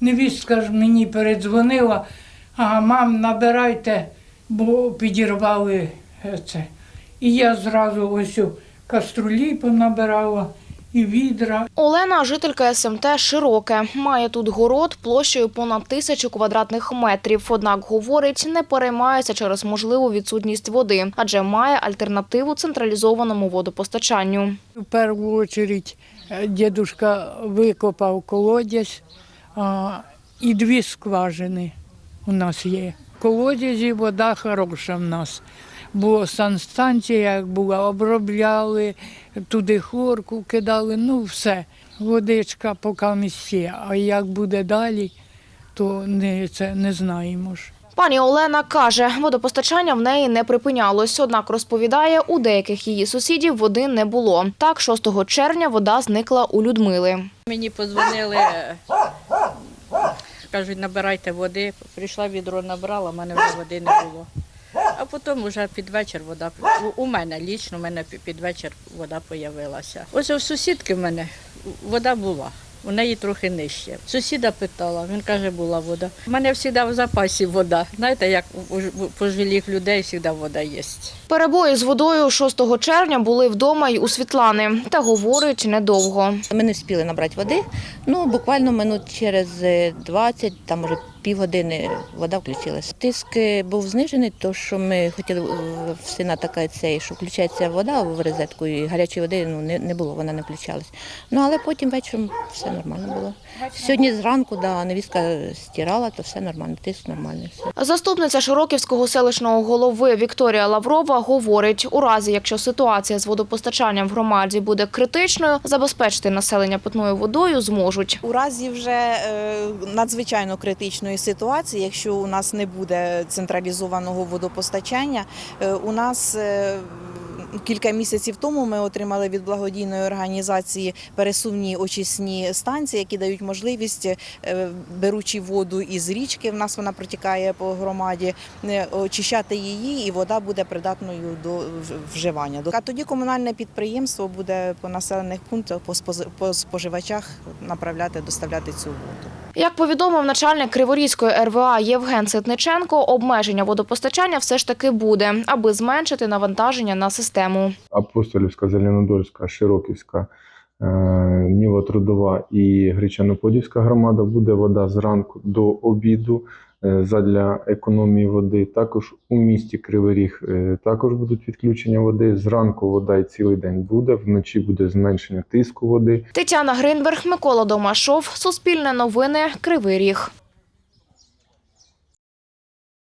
невістка ж мені передзвонила, а мам, набирайте, бо підірвали е, це. І я зразу ось у каструлі понабирала і відра. Олена, жителька СМТ Широке, має тут город площею понад тисячу квадратних метрів. Однак говорить, не переймається через можливу відсутність води, адже має альтернативу централізованому водопостачанню. В першу чергу дідусь викопав колодязь, а, і дві скважини у нас є. Колодязі вода хороша в нас. Бо санстанція, як була, обробляли, туди хлорку кидали, ну все. Водичка поки місце. А як буде далі, то не, це не знаємо ж. Пані Олена каже, водопостачання в неї не припинялось. Однак розповідає, у деяких її сусідів води не було. Так, 6 червня вода зникла у Людмили. Мені подзвонили, кажуть, набирайте води. Прийшла відро, набрала, в мене вже води не було. А потім вже під вечір вода у- мене лічно, у мене під вечір вода з'явилася. Ось у сусідки в мене вода була. У неї трохи нижче. Сусіда питала, він каже, була вода. У мене завжди в запасі вода. Знаєте, як у пожилих людей завжди вода є. Перебої з водою 6 червня були вдома й у Світлани. Та говорить недовго. Ми не встигли набрати води. Ну, буквально минут через е, 20, там може півгодини вода включилась. Тиск е, був знижений, то що ми хотіли е, в сина така цей, що включається вода в розетку, і гарячої води ну, не, не було, вона не включалась. Ну, але потім вечором все нормально було. Сьогодні зранку, да, невістка стирала, то все нормально, тиск нормальний. Все. Заступниця Широківського селищного голови Вікторія Лаврова говорить, у разі, якщо ситуація з водопостачанням в громаді буде критичною, забезпечити населення питною водою зможуть. У разі вже е, надзвичайно критичної ситуації, якщо у нас не буде централізованого водопостачання, е, у нас е, кілька місяців тому ми отримали від благодійної організації пересувні очисні станції, які дають можливість, е, беручи воду із річки, в нас вона протікає по громаді, е, очищати її, і вода буде придатною до вживання. А тоді комунальне підприємство буде по населених пунктах, по по споживачах направляти, доставляти цю воду. Як повідомив начальник Криворізької РВА Євген Ситниченко, обмеження водопостачання все ж таки буде, аби зменшити навантаження на систему. Апостолівська, Зеленодольська, Широківська, е, Ніво-Трудова і Гречано-Подільська громада буде вода зранку до обіду е, задля економії води. Також у місті Кривий Ріг е, також будуть відключення води. Зранку вода і цілий день буде, вночі буде зменшення тиску води. Тетяна Гринберг, Микола Домашов, Суспільне новини, Кривий Ріг.